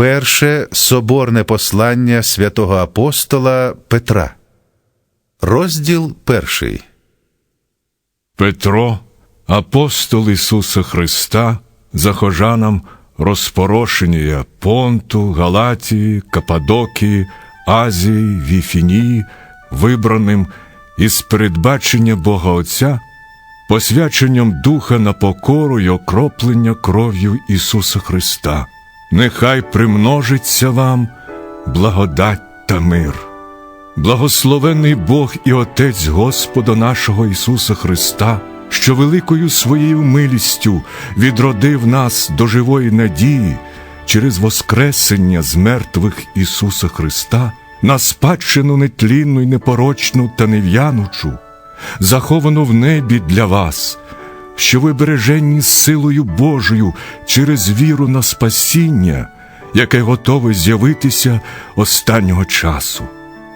Перше соборне послання святого апостола Петра. Розділ перший. Петро, апостол Ісуса Христа, захожанам розпорошення Понту, Галатії, Кападокії, Азії, Віфінії, вибраним із передбачення Бога Отця, посвяченням Духа на покору й окроплення кров'ю Ісуса Христа. Нехай примножиться вам благодать та мир. Благословений Бог і Отець Господа нашого Ісуса Христа, що великою своєю милістю відродив нас до живої надії через Воскресення з мертвих Ісуса Христа на спадщину нетлінну й непорочну та нев'янучу, заховану в небі для вас, що ви береженні силою Божою через віру на спасіння, яке готове з'явитися останнього часу.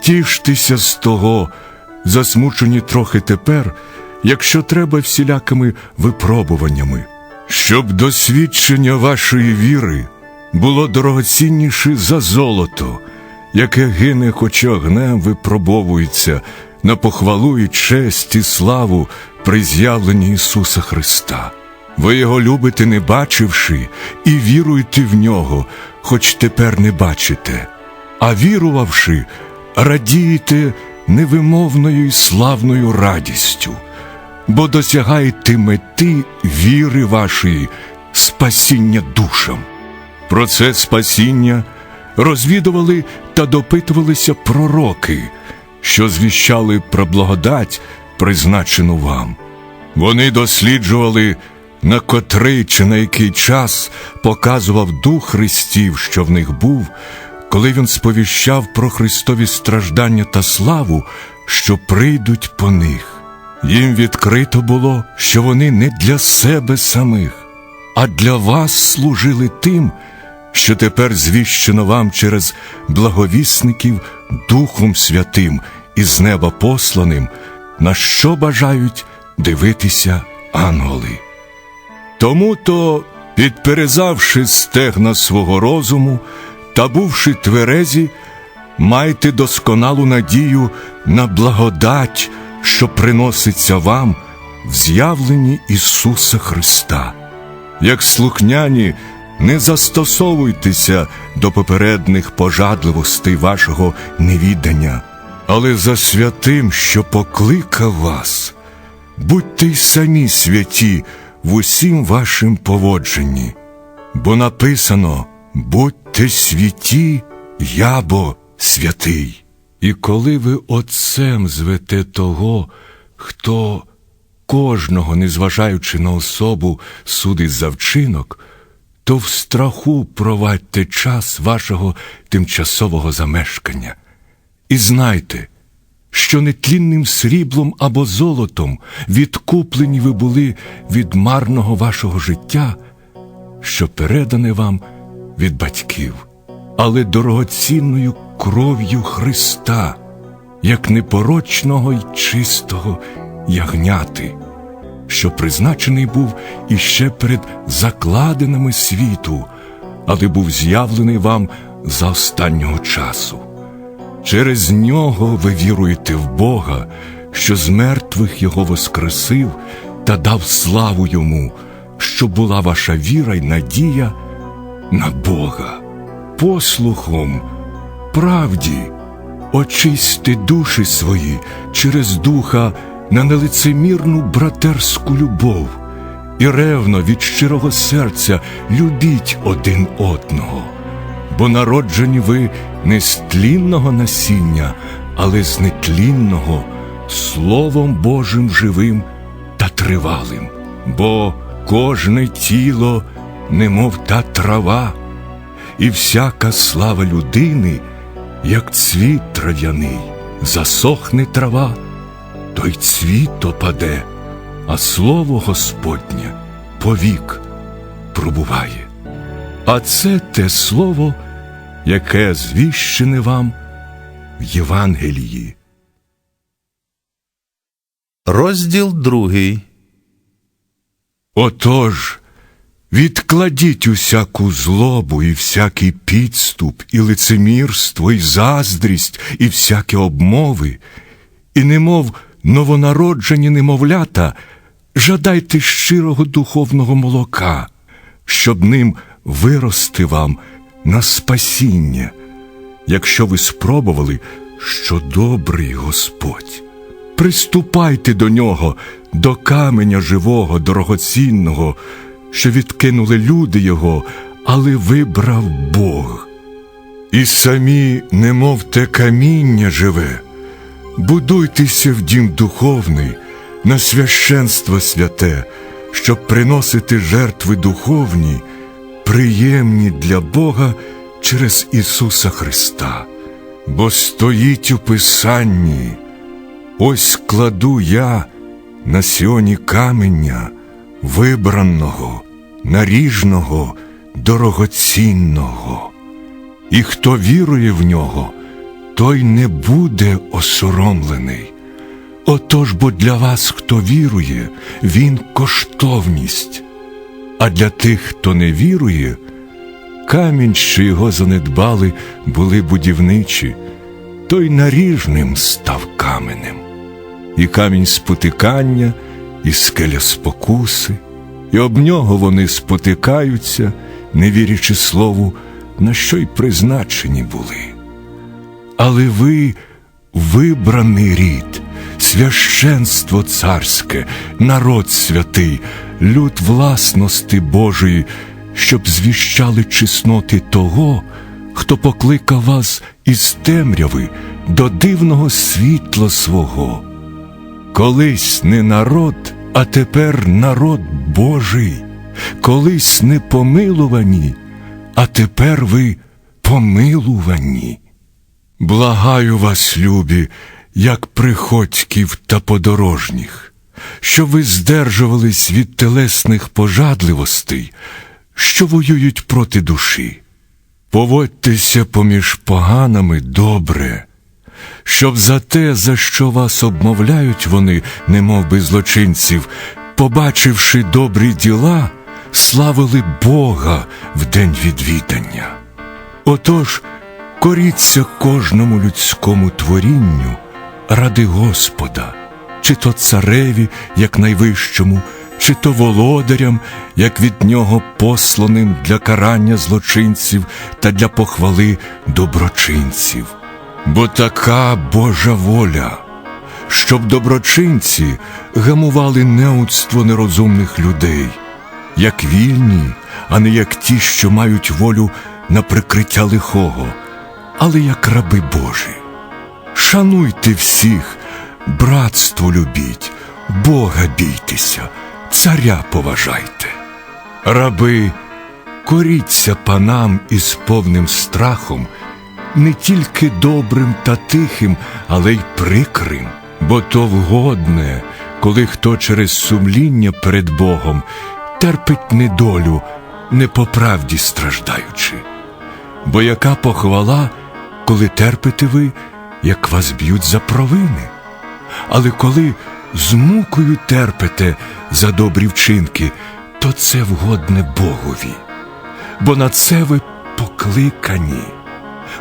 Тіштеся з того, засмучені трохи тепер, якщо треба всілякими випробуваннями, щоб досвідчення вашої віри було дорогоцінніше за золото, яке гине, хоч огнем випробовується на похвалу і честь і славу при з'явленні Ісуса Христа. Ви його любите, не бачивши, і віруєте в нього, хоч тепер не бачите, а вірувавши, радієте невимовною і славною радістю, бо досягаєте мети віри вашої, спасіння душам. Про це спасіння розвідували та допитувалися пророки, що звіщали про благодать, призначену вам. Вони досліджували, на котрий чи на який час показував Дух Христів, що в них був, коли він сповіщав про Христові страждання та славу, що прийдуть по них. Їм відкрито було, що вони не для себе самих, а для вас служили тим, що тепер звіщено вам через благовісників Духом Святим із неба посланим, на що бажають дивитися ангели. Тому то, підперезавши стегна свого розуму та бувши тверезі, майте досконалу надію на благодать, що приноситься вам в з'явленні Ісуса Христа. Як слухняні, не застосовуйтеся до попередних пожадливостей вашого невідання, але за святим, що покликав вас, будьте й самі святі в усім вашим поводженні, бо написано будьте святі, я бо святий. І коли ви Отцем звете того, хто кожного, незважаючи на особу, судить за вчинок, то в страху провадьте час вашого тимчасового замешкання. І знайте, що нетлінним сріблом або золотом відкуплені ви були від марного вашого життя, що передане вам від батьків, але дорогоцінною кров'ю Христа, як непорочного й чистого ягняти, що призначений був іще перед закладинами світу, але був з'явлений вам за останнього часу. Через нього ви віруєте в Бога, що з мертвих Його воскресив та дав славу йому, щоб була ваша віра й надія на Бога. Послухом, правді, очисти душі свої через духа на нелицемірну братерську любов і ревно від щирого серця любіть один одного. Бо народжені ви не з тлінного насіння, але з нетлінного, Словом Божим живим та тривалим, бо кожне тіло, немов та трава, і всяка слава людини, як цвіт трав'яний, засохне трава, то й цвіт опаде, а слово Господнє повік пробуває. А це те слово, яке звіщене вам в Євангелії. Розділ другий. Отож, Відкладіть усяку злобу і всякий підступ, і лицемірство, і заздрість, і всякі обмови, і немов новонароджені немовлята, жадайте щирого духовного молока, щоб ним вирости вам на спасіння, якщо ви спробували, що добрий Господь. Приступайте до нього, до каменя живого, дорогоцінного, що відкинули люди його, але вибрав Бог. І самі, немов те каміння живе, будуйтеся в дім духовний, на священство святе, щоб приносити жертви духовні, приємні для Бога через Ісуса Христа. Бо стоїть у Писанні. Ось кладу я на сіоні каменя, вибраного, наріжного, дорогоцінного. І хто вірує в нього, той не буде осоромлений. Отож бо для вас, хто вірує, він коштовність, а для тих, хто не вірує, камінь, що його занедбали, були будівничі, той наріжним став каменем і камінь спотикання, і скеля спокуси, і об нього вони спотикаються, не вірячи слову, на що й призначені були. Але ви вибраний рід, священство царське, народ святий, люд власності Божої, щоб звіщали чесноти того, хто покликав вас із темряви до дивного світла свого. Колись не народ, а тепер народ Божий, колись не помилувані, а тепер ви помилувані. Благаю вас, любі, як приходьків та подорожніх, що ви здержувались від телесних пожадливостей, що воюють проти душі. Поводьтеся поміж поганими добре щоб за те, за що вас обмовляють вони, немов би злочинців, побачивши добрі діла, славили Бога в день відвідання. Отож, коріться кожному людському творінню ради Господа, чи то цареві, як найвищому, чи то володарям, як від нього посланим для карання злочинців та для похвали доброчинців. Бо така Божа воля, щоб доброчинці гамували неудство нерозумних людей, як вільні, а не як ті, що мають волю на прикриття лихого, але як раби Божі. Шануйте всіх, братство любіть, Бога бійтеся, царя поважайте. Раби, коріться панам із повним страхом не тільки добрим та тихим, але й прикрим, бо то вгодне, коли хто через сумління перед Богом терпить недолю, не по правді страждаючи. Бо яка похвала, коли терпите ви, як вас б'ють за провини, але коли з мукою терпите за добрі вчинки, то це вгодне Богові, бо на це ви покликані.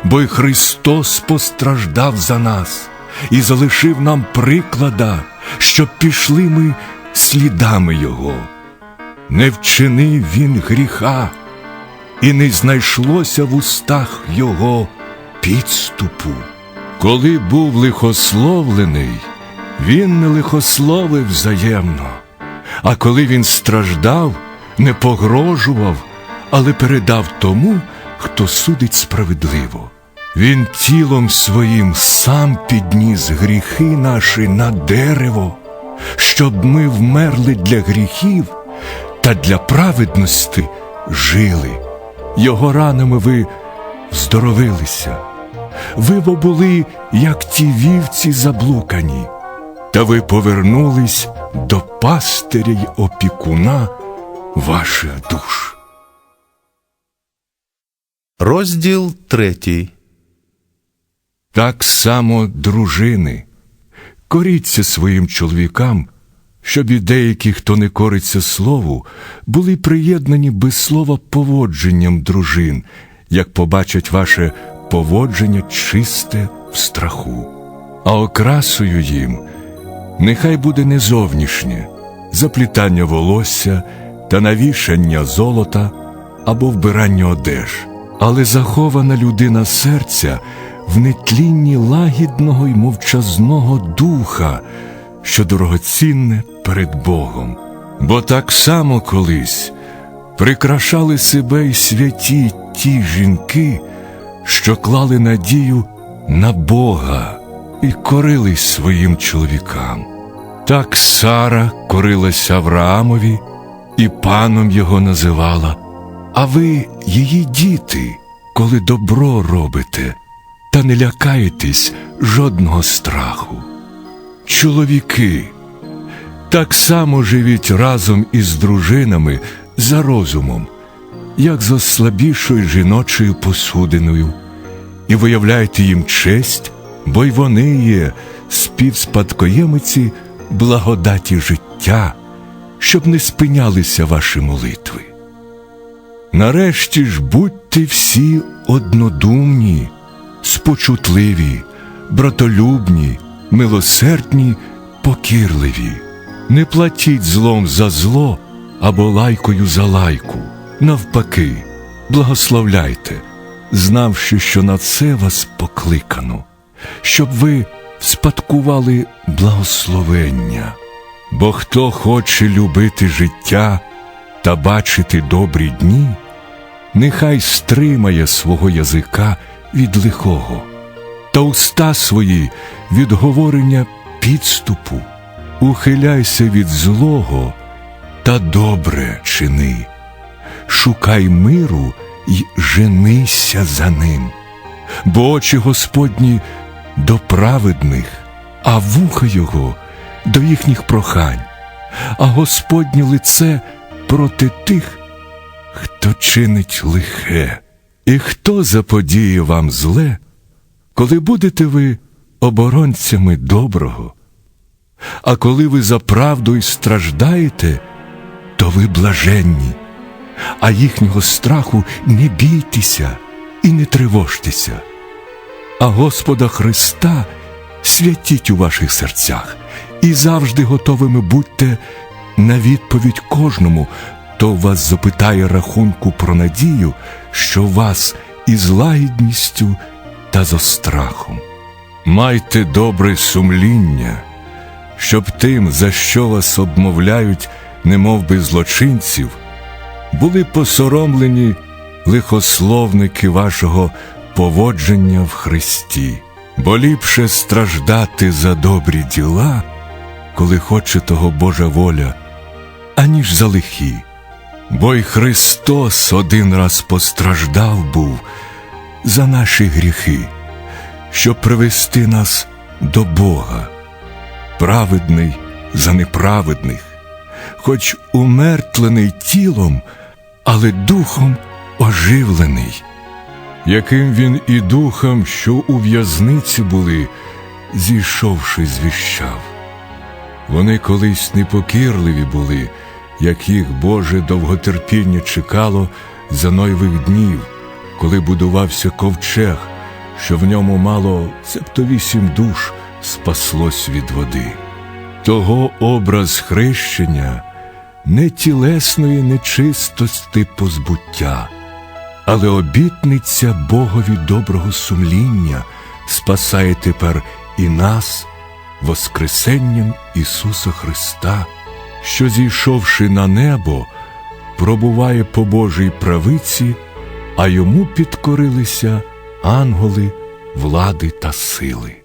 Бо й Христос постраждав за нас і залишив нам приклада, щоб пішли ми слідами Його. Не вчинив він гріха, і не знайшлося в устах Його підступу. Коли був лихословлений, він не лихословив взаємно, а коли він страждав, не погрожував, але передав тому, хто судить справедливо. Він тілом своїм сам підніс гріхи наші на дерево, щоб ми вмерли для гріхів та для праведності жили. Його ранами ви здоровилися. Ви бо були, як ті вівці заблукані, та ви повернулись до пастиря й опікуна ваших душ. Розділ третій. Так само, дружини, коріться своїм чоловікам, щоб і деякі, хто не кориться слову, були приєднані без слова поводженням дружин, як побачать ваше поводження чисте в страху. А окрасою їм нехай буде не зовнішнє заплітання волосся та навішання золота або вбирання одеж, але захована людина серця в нетлінні лагідного й мовчазного духа, що дорогоцінне перед Богом. Бо так само колись прикрашали себе й святі ті жінки, що клали надію на Бога і корились своїм чоловікам. Так Сара корилась Авраамові і паном його називала, а ви її діти, коли добро робите, та не лякаєтесь жодного страху. Чоловіки, так само живіть разом із дружинами за розумом, як з ослабішою жіночою посудиною, і виявляйте їм честь, бо й вони є співспадкоємиці благодаті життя, щоб не спинялися ваші молитви. Нарешті ж будьте всі однодумні, спочутливі, братолюбні, милосердні, покірливі. Не платіть злом за зло або лайкою за лайку. Навпаки, благословляйте, знавши, що на це вас покликано, щоб ви спадкували благословення. Бо хто хоче любити життя та бачити добрі дні, нехай стримає свого язика від лихого, та уста свої від говорення підступу, ухиляйся від злого та добре чини, шукай миру й женися за ним, бо очі Господні до праведних, а вуха його до їхніх прохань, а Господнє лице проти тих, хто чинить лихе, і хто заподіє вам зле, коли будете ви оборонцями доброго. А коли ви за правду й страждаєте, то ви блаженні, а їхнього страху не бійтеся і не тривожтеся. А Господа Христа святіть у ваших серцях і завжди готовими будьте на відповідь кожному, хто вас запитає рахунку про надію, що вас із лагідністю та зо страхом. Майте добре сумління, щоб тим, за що вас обмовляють, немов би злочинців, були посоромлені лихословники вашого поводження в Христі, бо ліпше страждати за добрі діла, коли хоче того Божа воля, аніж за лихі. Бо й Христос один раз постраждав був за наші гріхи, щоб привести нас до Бога, праведний за неправедних, хоч умертвлений тілом, але духом оживлений, яким він і духом, що у в'язниці були, зійшовши, звіщав. Вони колись непокірливі були, як їх Боже довготерпіння чекало за Нойвих днів, коли будувався ковчег, що в ньому мало цебто вісім душ спаслось від води. Того образ хрещення не тілесної нечистости позбуття, але обітниця Богові доброго сумління спасає тепер і нас Воскресенням Ісуса Христа, що, зійшовши на небо, пробуває по Божій правиці, а йому підкорилися ангели, влади та сили.